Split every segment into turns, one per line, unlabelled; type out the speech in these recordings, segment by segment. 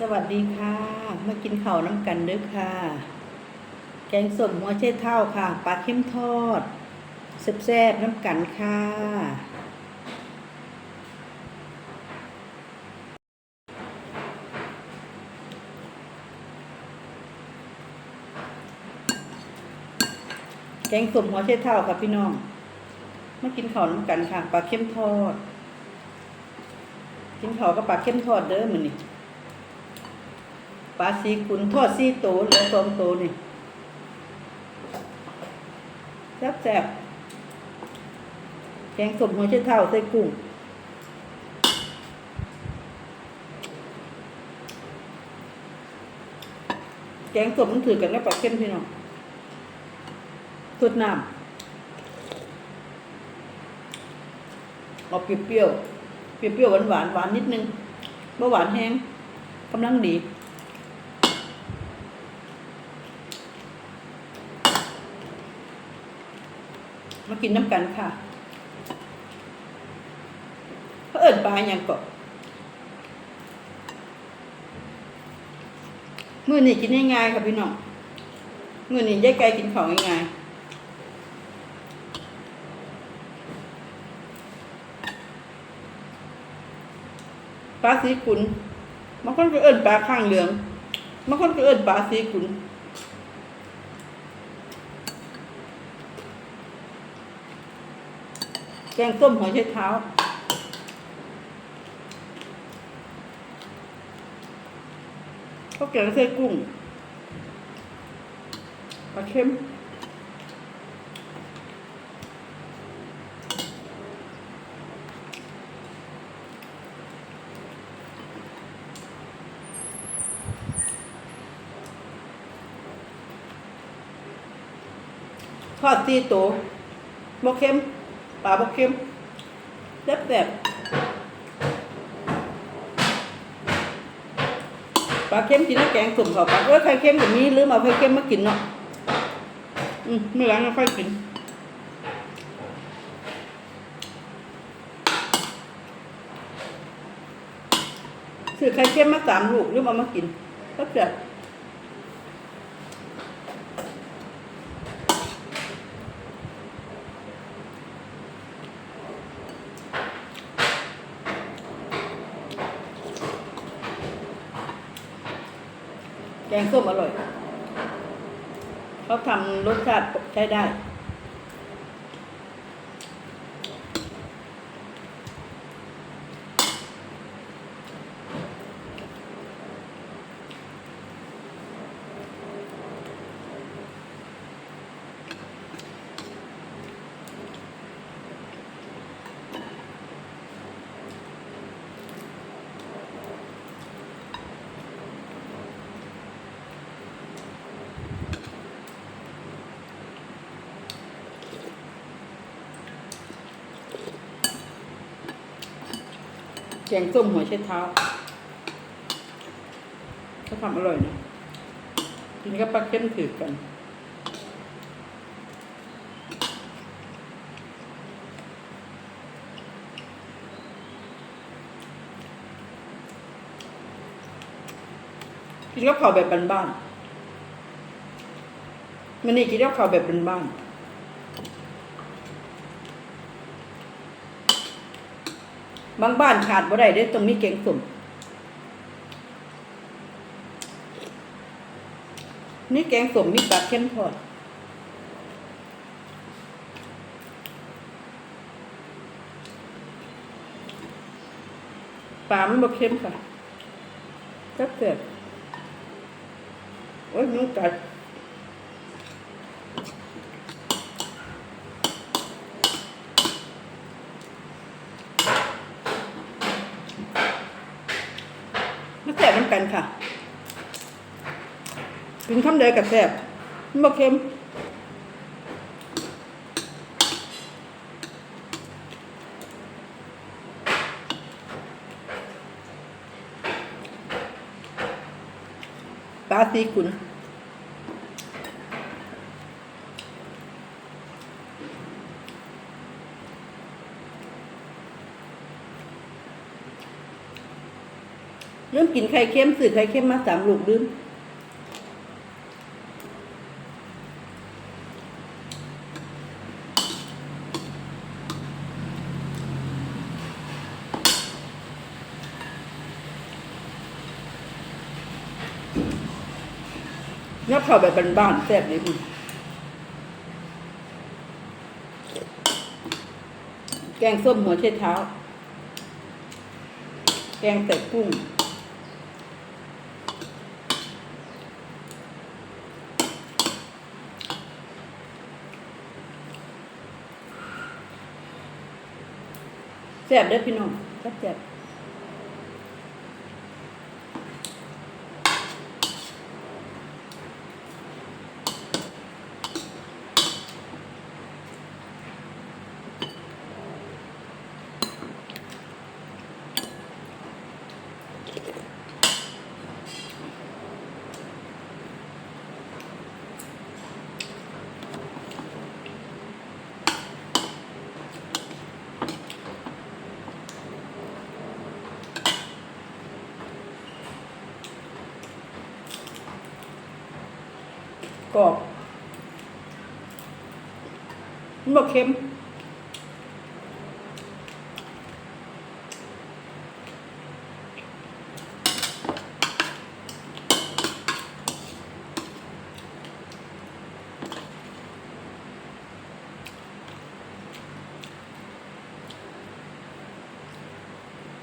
สวัสดีค่ะ มากินข้าวน้ำกันเด้อค่ะ แกงส้มหัวเช่เท่าค่ะปลาเค็มทอดแซ่บๆน้ำกันค่ะ แกงส้มหัวเช่เท่าค่ะพี่น้อง มากินข้าวน้ำกันค่ะปลาเค็มทอด กินข้าวกับปลาเค็มทอดเด้อเหมือนี้ ปลาสีขุนทอดสีโตเหลือสองโตนี่แซ่บแซ่บแกงส้มหัวเชื้เท่าใส่กุ้งแกงส้มมันถือกันแล้วปลาเค็มพี่น้องสุดน้ำเอาเปรี้ยวๆเปรี้ยวๆหวานหวานนิดนึงบ่หวานแห้งกำลังดี มากินน้ำกันค่ะเขาเอิญปลาอย่างกาะมื่อนี้กินง่ายๆค่ะพี่น้องมื่อนี้ยายไก่กินของง่ายๆปลาสีขุนบางคนก็เอิญปลาข้างเหลืองบางคนก็เอิญปลาสีขุน แกงส้มหัวไชเท้า ข้าวแกงใส่กุ้งปลาเค็มทอดตีโตบกเค็ม ปลาบกเค็มแซ่บแบบปลาเค็มกินน้ำแกงสุ่มเขาปลาเอ้ยไข่เค็มแบบนี้หรือมาไข่เค็มมากินเนาะอืมไม่ล้างแล้วค่อยกินซื้อไข่เค็มมาสามลูกหรือมามากินแซ่บแบบ แกงส้มอร่อย เขาทำรสชาติใช้ได้ งส้มหัวไชเท้าเขาทำอร่อยนะกินกับปลาเค็มถือกันกินกับข้าวแบบบ้านๆมันนี่กินกับข้าวแบบบ้านๆ บางบ้านขาดบ่ได้เด้ตรงนี้แกงส้มนี่แกงส้มมีปลาเค็มทอดปลามันบ่เค็มค่ะก็เกิดโอ้ยมันกัด มาแซ่บน้ำกันค่ะกินคำเดียกับแซ่บมันบ่เค็มปลาซีกุน ลืมกินไข่เค็มสื่อไข่เค็มมาสามลูกลืมยับเข้าแบบบ้านๆแซ่บดีพี่แกงส้มหัวเช็ดเท้า แกงใส่กุ้ง แซ่บเด้อพี่น้องแซ่บ กรอบมันบอกเค็ม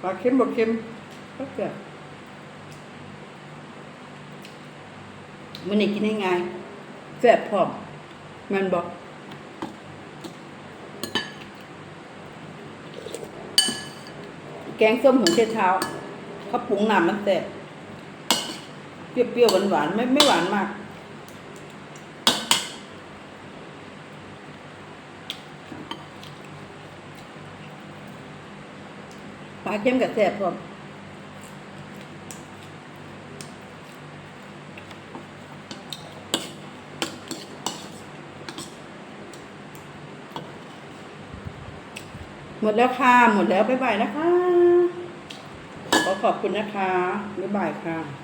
ปลาเค็มบอกเค็มก็เกิดมันนี่กินง่ายๆ แซ่บพร้อมมันบอกแกงส้มหัวเชดเท้าเขาปรุงน้ำมันแซ่บเปรี้ยวๆหวานๆไม่ไม่หวานมากปลาเค็มกับแซ่บพร้อม หมดแล้วค่ะ หมดแล้วบ๊ายบายนะคะ ขอขอบคุณนะคะบ๊ายบายค่ะ